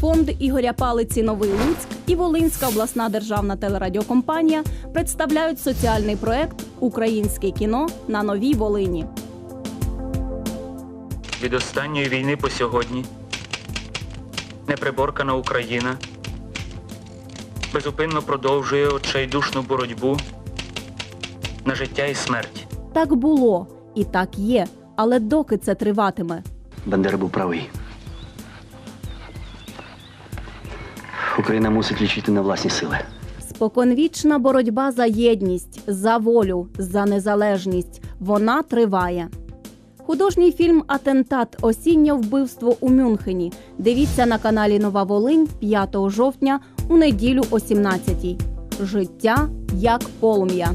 Фонд Ігоря Палиці Новий Луцьк і Волинська обласна державна телерадіокомпанія представляють соціальний проект Українське кіно на новій Волині. від останньої війни по сьогодні неприборкана Україна безупинно продовжує отчайдушну боротьбу на життя і смерть. Так було і так є. Але доки це триватиме? Бандера був правий. Україна мусить лічити на власні сили. Споконвічна боротьба за єдність, за волю, за незалежність. Вона триває. Художній фільм Атентат Осіннє вбивство у Мюнхені. Дивіться на каналі Нова Волинь 5 жовтня у неділю о 17 Життя як полум'я.